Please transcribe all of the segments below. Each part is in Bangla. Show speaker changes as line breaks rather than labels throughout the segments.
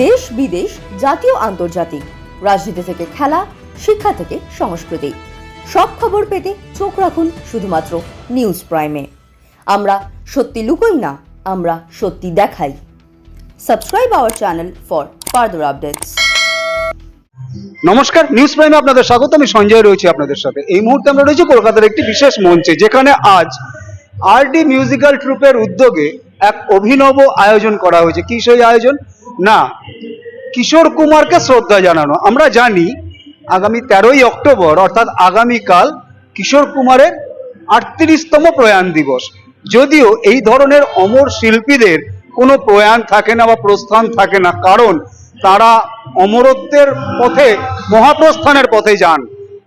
দেশ বিদেশ, জাতীয়, আন্তর্জাতিক। রাজনীতি থেকে খেলা, শিক্ষা থেকে সংস্কৃতি। সব খবর পেতে চোখ রাখুন শুধুমাত্র নিউজ প্রাইমে। আমরা সত্যি লুকোই না, আমরা সত্যি দেখাই। Subscribe our channel for further updates.
নমস্কার, নিউজ প্রাইমে আপনাদের স্বাগত, আমি সঞ্জয় রয়েছি আপনাদের সাথে। এই মুহূর্তে আমরা রয়েছি কলকাতার একটি বিশেষ মঞ্চে, যেখানে আজ আরডি মিউজিক্যাল ট্রুপের উদ্যোগে এক অভিনব আয়োজন করা হয়েছে। কি সেই আয়োজন? না কিশোর কুমারকে শ্রদ্ধা জানানো। আমরা জানি আগামী তেরোই অক্টোবর, অর্থাৎ আগামীকাল, কিশোর কুমারের আটত্রিশতম প্রয়াণ দিবস। যদিও এই ধরনের অমর শিল্পীদের কোনো প্রয়াণ থাকে না বা প্রস্থান থাকে না, কারণ তারা অমরত্বের পথে, মহাপ্রস্থানের পথে যান।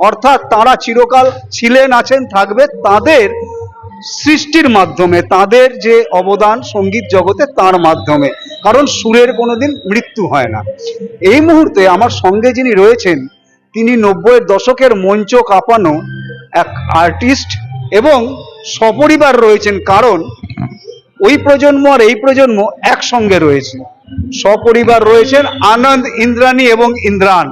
অর্থাৎ তারা চিরকাল ছিলেন, আছেন, থাকবে তাদের সৃষ্টির মাধ্যমে, তাদের যে অবদান সংগীত জগতে তার মাধ্যমে। কারণ সুরের কোনোদিন মৃত্যু হয় না। এই মুহূর্তে আমার সঙ্গে যিনি রয়েছেন, তিনি নব্বইয়ের দশকের মঞ্চ কাঁপানো এক আর্টিস্ট এবং সপরিবার রয়েছেন কারণ ওই প্রজন্ম আর এই প্রজন্ম একসঙ্গে রয়েছে। সপরিবার রয়েছেন আনন্দ ইন্দ্রাণী এবং ইন্দ্রান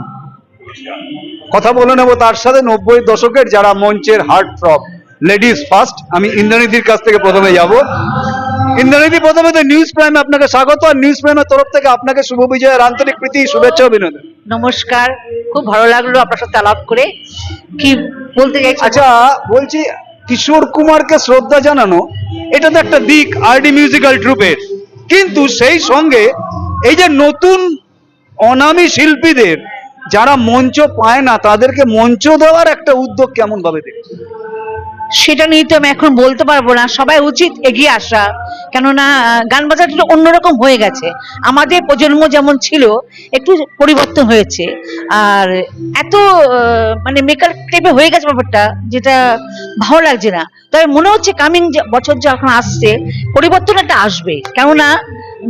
কথা বলে নেব তার সাথে নব্বই দশকের যারা মঞ্চের হার্ট থ্রব লেডিস ফার্স্ট আমি ইন্দ্রাণীদির কাছ থেকে প্রথমে যাব। ইন্দ্রাণীদি প্রথমে তো নিউজ প্রাইমে আপনাকে স্বাগত আর নিউজ প্রাইমের তরফ থেকে আপনাকে শুভ বিজয়ের আন্তরিক প্রীতি শুভেচ্ছা অভিনন্দন।
নমস্কার খুব ভালো লাগল আপনার সাথে আলাপ করে। কি বলতে চাইছি
আচ্ছা বলছি কিশোর কুমারকে শ্রদ্ধা জানানো এটা তো একটা দিক আরডি মিউজিক্যাল ট্রুপের কিন্তু সেই সঙ্গে এই যে নতুন অনামী শিল্পীদের যারা মঞ্চ পায় না তাদেরকে মঞ্চ দেওয়ার একটা উদ্যোগ কেমন ভাবে দেখছেন?
সেটা নিয়ে তো আমি এখন বলতে পারব না। সবাই উচিত এগিয়ে আসা। কেননা গান একটু অন্যরকম হয়ে গেছে। আমাদের প্রজন্ম যেমন ছিল, একটু পরিবর্তন হয়েছে। আর এত মানে মেকার টাইপে হয়ে গেছে ব্যাপারটা, যেটা ভালো লাগছে না। তবে মনে হচ্ছে কামিং বছর যখন আসছে, পরিবর্তন একটা আসবে। কেননা,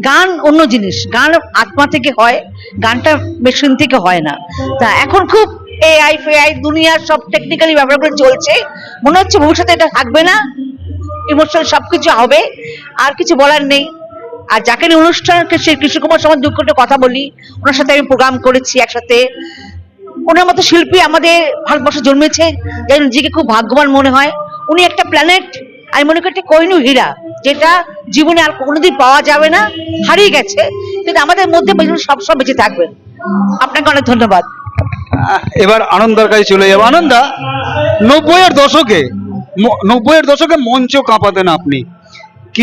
গান অন্য জিনিস। গান আত্মা থেকে হয়, গানটা মেশিন থেকে হয় না। তা এখন খুব এআই, ফেআই দুনিয়ার সব টেকনিক্যালি ব্যাপারগুলো চলছে। মনে হচ্ছে ভবিষ্যতে এটা থাকবে না। ইমোশনাল সব কিছু হবে, আর কিছু বলার নেই। আর যাকে নিয়ে অনুষ্ঠান সে কৃষ্ণ কুমার দুঃখ একটা কথা বলি, ওনার সাথে আমি প্রোগ্রাম করেছি একসাথে। ওনার মতো শিল্পী আমাদের ভারতবর্ষে জন্মেছে যেন নিজেকে খুব ভাগ্যবান মনে হয়। উনি একটা প্ল্যানেট আমি মনে করি একটা কইনু হীরা, যেটা জীবনে আর কোনোদিন পাওয়া যাবে না, হারিয়ে গেছে। কিন্তু আমাদের মধ্যে সবসময় বেঁচে থাকবেন। আপনাকে অনেক ধন্যবাদ।
এবার আনন্দার কাছে চলে যাব। আনন্দা নব্বইয়ের দশকে নব্বইয়ের দশকে মঞ্চ কাঁপাতেন আপনি।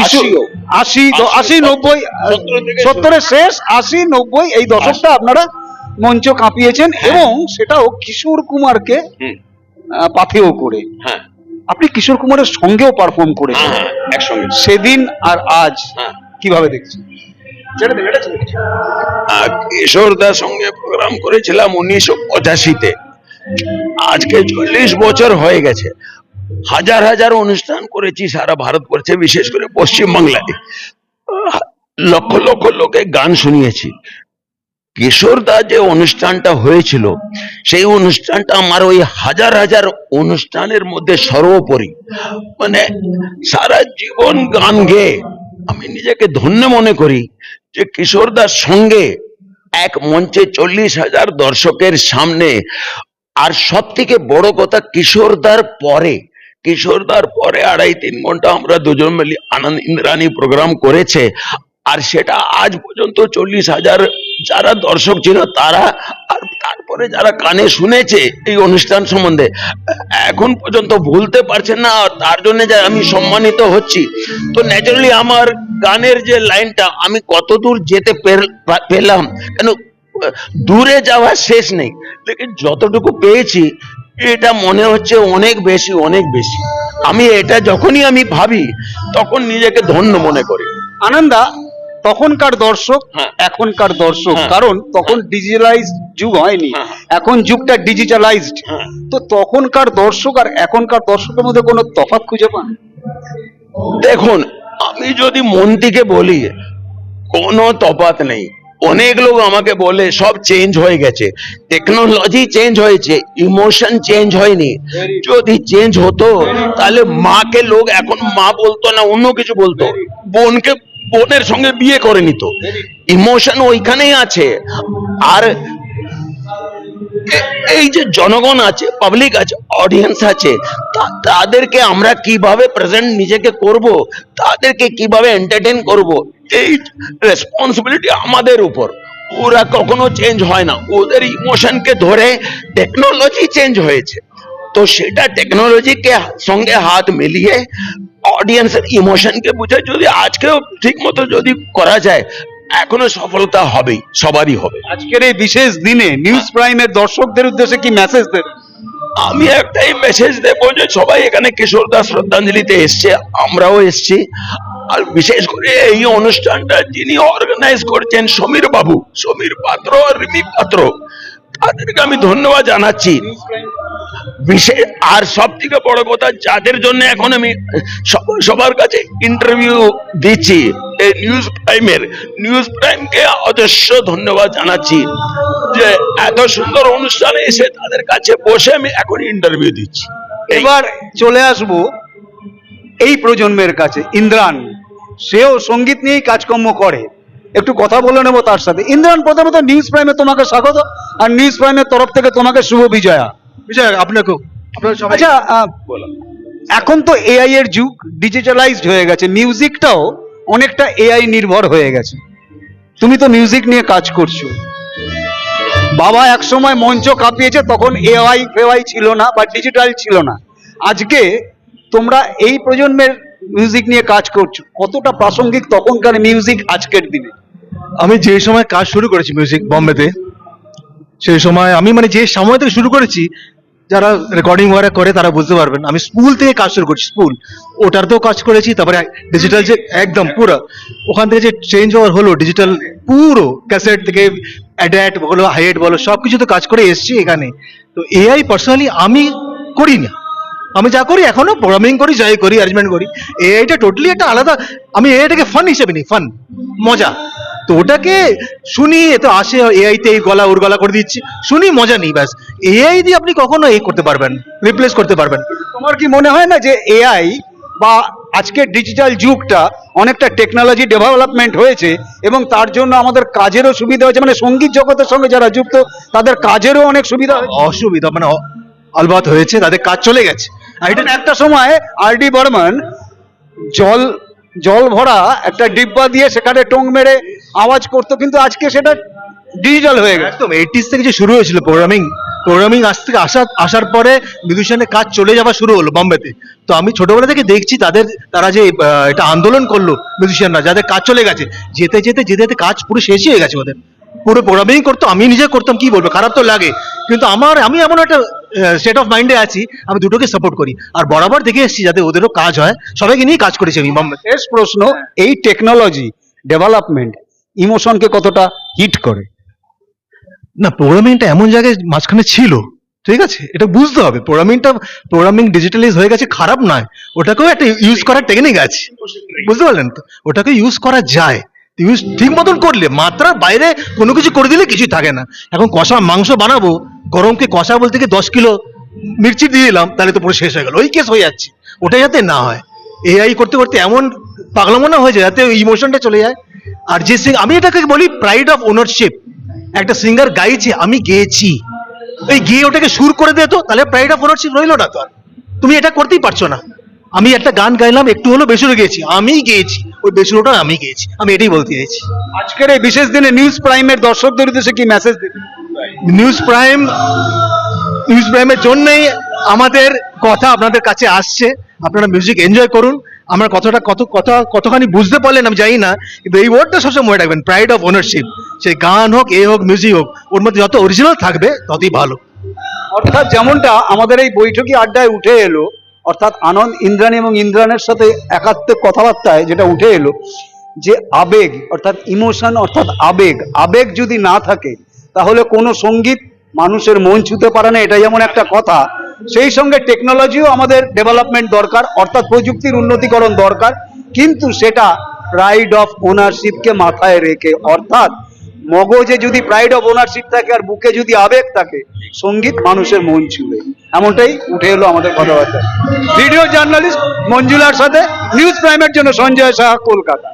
আশিও।
আশি আশি নব্বই সত্তরের শেষ আশি নব্বই এই দশকটা আপনারা মঞ্চ কাঁপিয়েছেন এবং সেটাও কিশোর কুমারকে পাথেও করে।
হ্যাঁ।
আপনি কিশোর কুমারের সঙ্গেও পারফর্ম
হ্যাঁ
করেছেন
হ্যাঁ একসঙ্গে।
সেদিন আর আজ
হ্যাঁ।
কীভাবে দেখছেন?
কিশোরদার সঙ্গে প্রোগ্রাম করেছিলাম উনিশশো পঁচাশিতে। আজকে চল্লিশ বছর হয়ে গেছে। হাজার হাজার অনুষ্ঠান করেছি সারা বিশেষ করে পশ্চিমবাংলায় লক্ষ লক্ষ লোকে গান শুনিয়েছি। কিশোরদা যে অনুষ্ঠানটা হয়েছিল, সেই অনুষ্ঠানটা আমার ওই হাজার হাজার অনুষ্ঠানের মধ্যে সর্বোপরি। মানে সারা জীবন গান গেয়ে আমি নিজেকে ধন্য মনে করি। যে কিশোরদার সঙ্গে এক মঞ্চে চল্লিশ হাজার দর্শকের সামনে। আর সব থেকে বড় কথা, কিশোরদার পরে কিশোরদার পরে আড়াই তিন ঘণ্টা আমরা দুজন মিলে আনন্দ ইন্দ্রাণী প্রোগ্রাম করেছে। আর সেটা আজ পর্যন্ত চল্লিশ হাজার যারা দর্শক ছিল তারা, আর তারপরে যারা কানে শুনেছে এই অনুষ্ঠান সম্বন্ধে, এখন পর্যন্ত ভুলতে পারছেন না। আর তার জন্য যে আমি সম্মানিত হচ্ছি। তো ন্যাচারালি আমার গানের যে লাইনটা আমি কতদূর যেতে পেলাম কেন দূরে যাওয়ার শেষ নেই যতটুকু পেয়েছি এটা মনে হচ্ছে অনেক বেশি অনেক বেশি আমি এটা যখনই আমি ভাবি তখন নিজেকে ধন্য মনে করি
আনন্দা তখনকার দর্শক
হ্যাঁ।
এখনকার দর্শক
হ্যাঁ।
কারণ তখন ডিজিটালাইজ যুগ হয়নি
হ্যাঁ।
এখন যুগটা ডিজিটালাইজড
হ্যাঁ।
তো তখনকার দর্শক আর এখনকার দর্শকের মধ্যে কোনো তফাৎ খুঁজে পান
দেখুন আমি যদি মন থেকে বলি, কোনো তফাৎ নেই। অনেক লোক আমাকে বলে, সব চেঞ্জ হয়ে গেছে। টেকনোলজি চেঞ্জ হয়েছে ইমোশন চেঞ্জ হয়নি। যদি চেঞ্জ হতো, তাহলে মাকে লোক এখন মা বলতো না, অন্য কিছু বলতো। বোনকে, বোনের সঙ্গে বিয়ে করেনি তো ইমোশন ওইখানেই আছে। আর এই যে জনগণ আছে পাবলিক আছে অডিয়েন্স আছে তাদেরকে আমরা কীভাবে প্রেজেন্ট নিজেকে করব? তাদেরকে কীভাবে এন্টারটেইন করব? এই রেসপন্সিবিলিটি আমাদের উপর। ওরা কখনো চেঞ্জ হয় না। ওদের ইমোশনকে ধরে টেকনোলজি চেঞ্জ হয়েছে। তো সেটা টেকনোলজিকে সঙ্গে হাত মিলিয়ে অডিয়েন্সের ইমোশনকে বুঝে যদি আজকেও ঠিক মতো যদি করা যায় এখনও সফলতা হবে সবারই হবে।
আজকের এই বিশেষ দিনে নিউজ প্রাইমের দর্শকদের উদ্দেশ্যে কি মেসেজ দেবেন?
আমি একটাই মেসেজ দেবো যে সবাই এখানে কিশোর দাস শ্রদ্ধাঞ্জলিতে এসছে আমরাও এসছি। আর বিশেষ করে এই অনুষ্ঠানটা যিনি অর্গানাইজ করছেন সমীর বাবু সমীর পাত্র আর রিমি পাত্র তাদেরকে আমি ধন্যবাদ জানাচ্ছি। বিশেষ আর সব থেকে বড় কথা, যাদের জন্য এখন আমি সব- সবার কাছে ইন্টারভিউ দিচ্ছি, এই নিউজ প্রাইমের নিউজ প্রাইমকে অজস্র ধন্যবাদ জানাচ্ছি যে এত সুন্দর অনুষ্ঠানে এসে তাদের কাছে বসে আমি এখন ইন্টারভিউ দিচ্ছি।
এবার চলে আসব এই প্রজন্মের কাছে। ইন্দ্রান, সেও সংগীত নিয়েই কাজকর্ম করে। একটু কথা বলে নেব তার সাথে। ইন্দ্রান প্রথমত নিউজ প্রাইমে তোমাকে স্বাগত আর নিউজ প্রাইমের তরফ থেকে তোমাকে শুভ বিজয়া।
বিজয় আপনাকেও
আচ্ছা এখন তো এআই এর যুগ ডিজিটালাইজড হয়ে গেছে। মিউজিকটাও অনেকটা এআই নির্ভর হয়ে গেছে। তুমি তো মিউজিক নিয়ে কাজ করছ। বাবা একসময় মঞ্চ কাঁপিয়েছে তখন এআই ফেওয়াই ছিল না বা ডিজিটাল ছিল না। আজকে তোমরা এই প্রজন্মের মিউজিক নিয়ে কাজ করছ, কতটা প্রাসঙ্গিক তখনকার মিউজিক আজকের দিনে?
আমি যে সময় কাজ শুরু করেছি মিউজিক বম্বেতে, সেই সময় আমি মানে যে সময় থেকে শুরু করেছি, যারা রেকর্ডিং ওয়ারা করে তারা বুঝতে পারবেন, আমি স্কুল থেকে কাজ শুরু করছি স্কুল ওটারতেও কাজ করেছি, তারপরে ডিজিটাল যে একদম পুরো, ওখান থেকে যে চেঞ্জ ওভার হলো ডিজিটাল পুরো ক্যাসেট থেকে অ্যাডাট বলো হাইট বলো সব কিছু তো কাজ করে এসছি এখানে। তো এআই পার্সোনালি আমি করি না আমি যা করি এখনও প্রোগ্রামিং করি যাই করি অ্যারেঞ্জমেন্ট করি। এআইটা টোটালি একটা আলাদা আমি এআইটাকে ফান হিসেবে নিই ফান মজা। তো ওটাকে শুনি এ তো আসে এআইতে এই গলা ওর গলা করে দিচ্ছি শুনি মজা নেই ব্যাস। এআই দিয়ে আপনি কখনো এই করতে পারবেন রিপ্লেস করতে পারবেন।
তোমার কি মনে হয় না যে এআই বা আজকের ডিজিটাল যুগটা অনেকটা টেকনোলজি ডেভেলপমেন্ট হয়েছে এবং তার জন্য আমাদের কাজেরও সুবিধা হয়েছে? মানে সংগীত জগতের সঙ্গে যারা যুক্ত তাদের কাজেরও অনেক সুবিধা
অসুবিধা মানে আলবাত হয়েছে তাদের কাজ চলে গেছে। এটা
একটা সময় আর ডি বর্মন জল জল ভরা একটা ডিব্বা দিয়ে সেখানে টং মেরে আওয়াজ করতো, কিন্তু আজকে সেটা ডিজিটাল হয়ে গেছে।
একদম এইটিস থেকে যে শুরু হয়েছিল প্রোগ্রামিং প্রোগ্রামিং আজ থেকে আসা, আসার পরে মিউজিশিয়ানের কাজ চলে যাওয়া শুরু হলো বম্বেতে। তো আমি ছোটবেলা থেকে দেখছি তাদের, তারা যে এটা আন্দোলন করল মিউজিশিয়ানরা যাদের কাজ চলে গেছে। যেতে যেতে যেতে যেতে কাজ পুরো শেষই হয়ে গেছে ওদের। পুরো প্রোগ্রামিং করতো, আমি নিজে করতাম, কি বলব? খারাপ তো লাগে। কিন্তু আমার, আমি এমন একটা স্টেট অফ মাইন্ডে আছি আমি দুটোকে সাপোর্ট করি। আর বরাবর দেখে এসেছি যাতে ওদেরও কাজ হয়। সবাইকে নিয়ে কাজ করেছি আমি।
শেষ প্রশ্ন এই টেকনোলজি ডেভেলপমেন্ট ইমোশনকে কতটা হিট করে?
না প্রোগ্রামিংটা এমন জায়গায় মাঝখানে ছিল ঠিক আছে? এটা বুঝতে হবে। প্রোগ্রামিংটা প্রোগ্রামিং ডিজিটালাইজ হয়ে গেছে খারাপ নয়। ওটাকেও একটা ইউজ করার টেকনিক আছে। বুঝতে পারলেন তো? ওটাকে ইউজ করা যায়। ইউজ ঠিক মতন করলে মাত্রার বাইরে কোনো কিছু করে দিলে কিছুই থাকে না। এখন কষা মাংস বানাবো গরমকে কষা বলতে গিয়ে দশ কিলো মির্চি দিয়ে দিলাম তাহলে তো পুরো শেষ হয়ে গেল। ওই কেস হয়ে যাচ্ছে। ওটা যাতে না হয়। এআই করতে করতে এমন পাগলামোনা হয়ে যায় যাতে ইমোশনটা চলে যায়। আর যে সিং আমি এটাকে বলি প্রাইড অফ ওনারশিপ একটা সিঙ্গার গাইছে, আমি গেয়েছি। ওই গিয়ে ওটাকে সুর করে দে তো, তাহলে প্রাইড অফ ওনারশিপ রইল না তো আর। তুমি এটা করতেই পারছ না। আমি একটা গান গাইলাম, একটু হলো বেসুরো গেয়েছি। আমি গেয়েছি। ওই বেসুরোটা আমি গেয়েছি। আমি এটাই বলতে চাইছি।
আজকের এই বিশেষ দিনে নিউজ প্রাইমের দর্শকদের উদ্দেশ্যে কি মেসেজ দেবে
নিউজ প্রাইম নিউজ প্রাইমের জন্যই আমাদের কথা আপনাদের কাছে আসছে। আপনারা মিউজিক এনজয় করুন। আমার কথাটা কত কথা কতখানি বুঝতে পারলেন আমি জানি না, কিন্তু এই ওয়ার্ডটা সবসময় মনে রাখবেন প্রাইড অফ ওনারশিপ সেই গান হোক, এ হোক মিউজিক হোক, ওর মধ্যে যত অরিজিনাল থাকবে, ততই ভালো।
অর্থাৎ যেমনটা আমাদের এই বৈঠকি আড্ডায় উঠে এলো, অর্থাৎ আনন্দ, ইন্দ্রাণী এবং ইন্দ্রাণের সাথে একাত্ম কথাবার্তায় যেটা উঠে এলো, যে আবেগ, অর্থাৎ ইমোশন অর্থাৎ আবেগ আবেগ যদি না থাকে তাহলে কোনো সংগীত মানুষের মন ছুতে পারে না এটা যেমন একটা কথা। সেই সঙ্গে টেকনোলজিও আমাদের ডেভেলপমেন্ট দরকার, অর্থাৎ প্রযুক্তির উন্নতিকরণ দরকার, কিন্তু সেটা প্রাইড অফ ওনারশিপকে মাথায় রেখে, অর্থাৎ মগজে যদি প্রাইড অফ ওনারশিপ থাকে আর বুকে যদি আবেগ থাকে, সংগীত মানুষের মন ছুঁবে। এমনটাই উঠে এলো আমাদের কথাবার্তা। ভিডিও জার্নালিস্ট মঞ্জুলার সাথে নিউজ প্রাইমের জন্য সঞ্জয় সাহা কলকাতা।